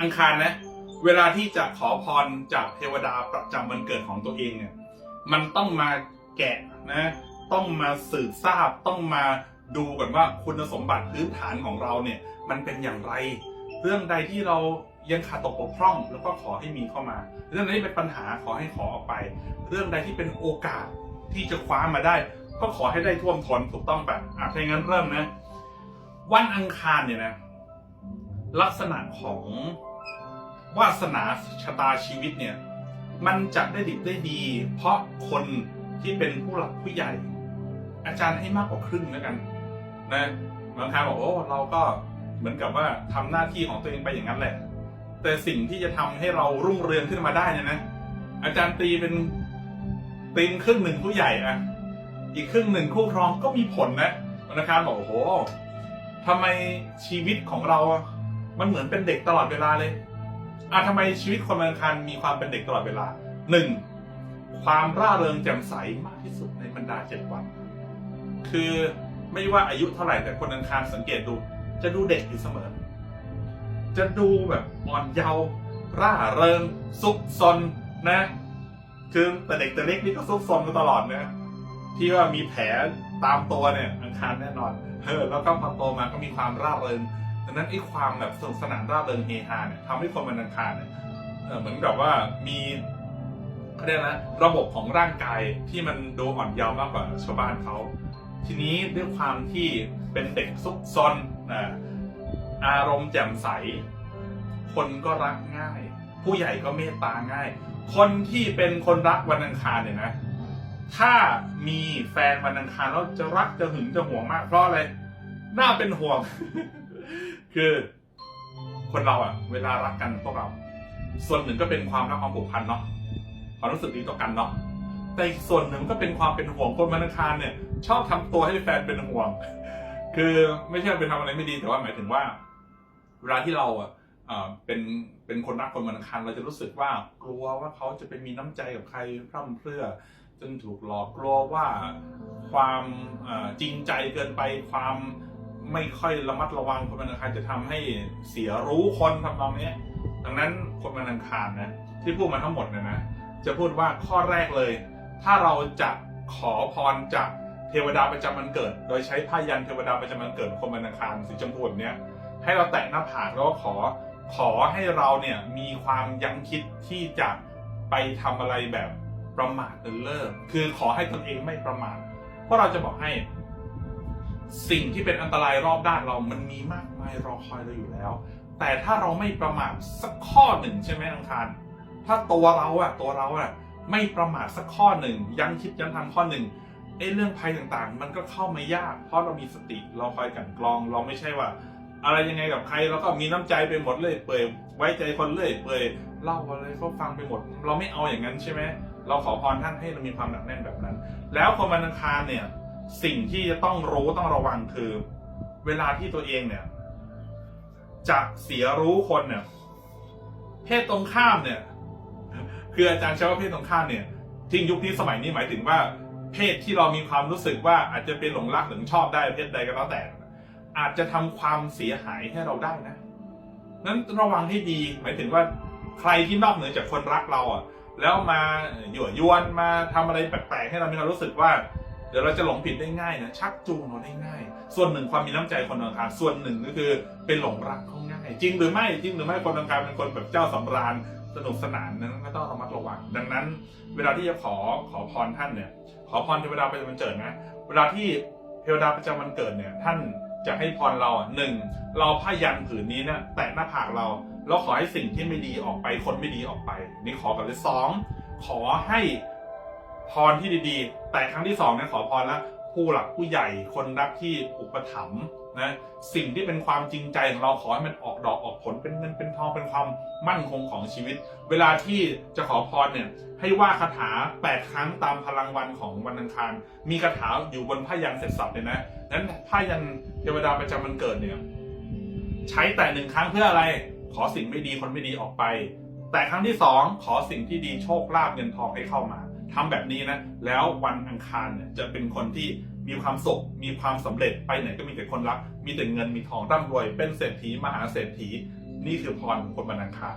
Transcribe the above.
อังคารนะ เวลาที่จะขอพรจากเทวดาประจำวันเกิดของตัวเองเนี่ยมันต้องมาแกะนะ ต้องมาสืบทราบต้องมาดูก่อนว่าคุณสมบัติพื้นฐานของเราเนี่ย มันเป็นอย่างไร เรื่องใดที่เรายังขาดตกบกพร่อง แล้วก็ขอให้มีเข้ามา เรื่องใดที่เป็นปัญหาขอให้ขอออกไป เรื่องใดที่เป็นโอกาสที่จะคว้ามาได้ ก็ขอให้ได้ท่วมท้นถูกต้องปะอะถ้าอย่างนั้นเริ่มนะ วันอังคารเนี่ยนะ ลักษณะของ วาสนาชะตาชีวิตเนี่ย มันจะได้ดิบได้ดี เพราะคนที่เป็นผู้หลักผู้ใหญ่ อาจารย์ให้มากกว่าครึ่งแล้วกันนะบางครั้งบอกโอ้เราก็เหมือนกับว่าทำหน้าที่ของตัวเองไปอย่างนั้นแหละ แต่สิ่งที่จะทำให้เรารุ่งเรืองขึ้นมาได้เนี่ยนะอาจารย์ตีเป็นตีนครึ่งหนึ่งผู้ใหญ่อะอีกครึ่งหนึ่งคู่ครองก็มีผลนะธนาคารบอกโอ้โหทำไมชีวิตของเรา มันเหมือนเป็นเด็กตลอดเวลาเลย อะทำไมชีวิตคนวันอังคารมีความเป็นเด็กตลอดเวลาหนึ่งความร่าเริงแจ่มใสมากที่สุดในบรรดาเจ็ดวัน คือไม่ว่าอายุเท่าไหร่แต่คนอังคารสังเกตดู จะดูเด็กอยู่เสมอ จะดูแบบอ่อนเยาว์ร่าเริงซุกซนนะ คือแต่เด็กแต่เล็กนี่ก็ซุกซนมาตลอดนะที่ว่ามีแผลตามตัวเนี่ยอังคารแน่นอนเออแล้วก็พอโตมาก็มีความร่าเริง ดังนั้นไอ้ความแบบสนุกสนานร่าเริงเฮฮาเนี่ยทำให้คนวันอังคารเนี่ยเหมือนกับว่ามีเขาเรียกนะระบบของร่างกายที่มันดูอ่อนเยาว์มากกว่าชาวบ้านเขาทีนี้ด้วยความที่เป็นเด็กซุกซนนะอารมณ์แจ่มใส คนก็รักง่าย ผู้ใหญ่ก็เมตตาง่าย คนที่เป็นคนรักวันอังคารเนี่ยนะ ถ้ามีแฟนวันอังคารแล้วจะรักจะหึงจะห่วงมากเพราะอะไรน่าเป็นห่วง คือคนเราอะเวลารักกันพวกเรา ส่วนหนึ่งก็เป็นความรักความผูกพันเนาะความรู้สึกดีต่อกันเนาะแต่อีกส่วนหนึ่งก็เป็นความเป็นห่วงคนวันอังคารเนี่ย ชอบทำตัวให้แฟนเป็นห่วง คือไม่ใช่เป็นทำอะไรไม่ดีแต่ว่าหมายถึงว่า เวลาที่เราอะเป็นเป็นคนรักคนวันอังคารเราจะรู้สึกว่ากลัวว่าเขาจะไปมีน้ำใจกับใครพร่ำเพรื่อจนถูกหลอกกลัวว่าความจริงใจเกินไปความ ไม่ค่อยระมัดระวังคนวันอังคารจะทำให้เสียรู้คนทำนองนี้ดังนั้นคนวันอังคารนะที่พูดมาทั้งหมดเนี่ยนะจะพูดว่าข้อแรกเลย ถ้าเราจะขอพรจากเทวดาประจำวันเกิด โดยใช้ผ้ายันเทวดาประจำวันเกิดคนวันอังคารสีชมพูเนี้ยให้เราแตะหน้าผากแล้วก็ขอขอให้เราเนี่ยมีความยั้งคิดที่จะไปทำอะไรแบบประมาทเลินเล่อคือขอให้ตนเองไม่ประมาทเพราะเราจะบอกให้ สิ่งที่เป็นอันตรายรอบด้านเรามันมีมากมายรอคอยเราอยู่แล้ว แต่ถ้าเราไม่ประมาทสักข้อหนึ่งใช่ไหมอังคารถ้าตัวเราอะตัวเราอะไม่ประมาทสักข้อหนึ่งยั้งคิดยั้งทำข้อหนึ่งไอ้เรื่องภัยต่างๆ มันก็เข้ามายาก เพราะเรามีสติเราคอยกันกรอง เราไม่ใช่ว่า อะไรยังไงกับใครเราก็มีน้ำใจไปหมดเลยเปื่อยไว้ใจคนเลยเปื่อยเล่าอะไรเขาฟังไปหมด เราไม่เอาอย่างนั้นใช่ไหมเราขอพรท่านให้เรามีความหนักแน่นแบบนั้น แล้วคนวันอังคารเนี่ย สิ่งที่จะต้องรู้ต้องระวังคือ เวลาที่ตัวเองเนี่ย จะเสียรู้คนเนี่ย เพศตรงข้ามเนี่ย คืออาจารย์ใช้ว่าเพศตรงข้ามเนี่ยทิ้งยุคนี้สมัยนี้หมายถึงว่า เพศที่เรามีความรู้สึกว่าอาจจะเป็นหลงรักหรือชอบได้เพศใดก็แล้วแต่ อาจจะทำความเสียหายให้เราได้นะนั้นระวังให้ดี หมายถึงว่าใครที่นอกเหนือจากคนรักเราอะ แล้วมาหยั่วยวนมาทำอะไรแปลกๆให้เรามีความรู้สึกว่า เดี๋ยวเราจะหลงผิดได้ง่ายนะชักจูงเราได้ง่าย ส่วนหนึ่งความมีน้ำใจคนอังคารส่วนหนึ่งก็คือเป็นหลงรักเขาง่ายจริงหรือไม่จริงหรือไม่คนอังคารเป็นคนแบบเจ้าสำราญสนุกสนานนั้นก็ต้องระมัดระวัง ดังนั้น เวลาที่จะขอขอพรท่านเนี่ย ขอพรเทวดาประจำวันเกิดนะ เวลาที่เทวดาประจำวันเกิดเนี่ยท่านจะให้พรเราหนึ่งเราผ้ายันผืนนี้เนี่ยแตะหน้าผากเราแล้วขอให้สิ่งที่ไม่ดีออกไปคนไม่ดีออกไป นี่ขอกันเลยสองขอให้ พรที่ดีๆ แต่ครั้งที่สองเนี่ยขอพรแล้วผู้หลักผู้ใหญ่คนรักที่อุปถัมภ์นะสิ่งที่เป็นความจริงใจของเราขอให้มันออกดอกออกผลเป็นเงินเป็นทองเป็นความมั่นคงของชีวิต เวลาที่จะขอพรเนี่ยให้ว่าคาถา 8 ครั้งตามพลังวันของวันอังคาร มีคาถาอยู่บนผ้ายันเสร็จสับเลยนะนั้นผ้ายันเทวดาประจำวันเกิดเนี่ยใช้แต่หนึ่งครั้งเพื่ออะไร ขอสิ่งไม่ดีคนไม่ดีออกไป แต่ครั้งที่สองขอสิ่งที่ดีโชคลาภเงินทองให้เข้ามา ทำแบบนี้นะ แล้ววันอังคารเนี่ยจะเป็นคนที่มีความสุข มีความสำเร็จไปไหนก็มีแต่คนรัก มีแต่เงินมีทองร่ำรวย เป็นเศรษฐีมหาเศรษฐี นี่คือพรของคนวันอังคาร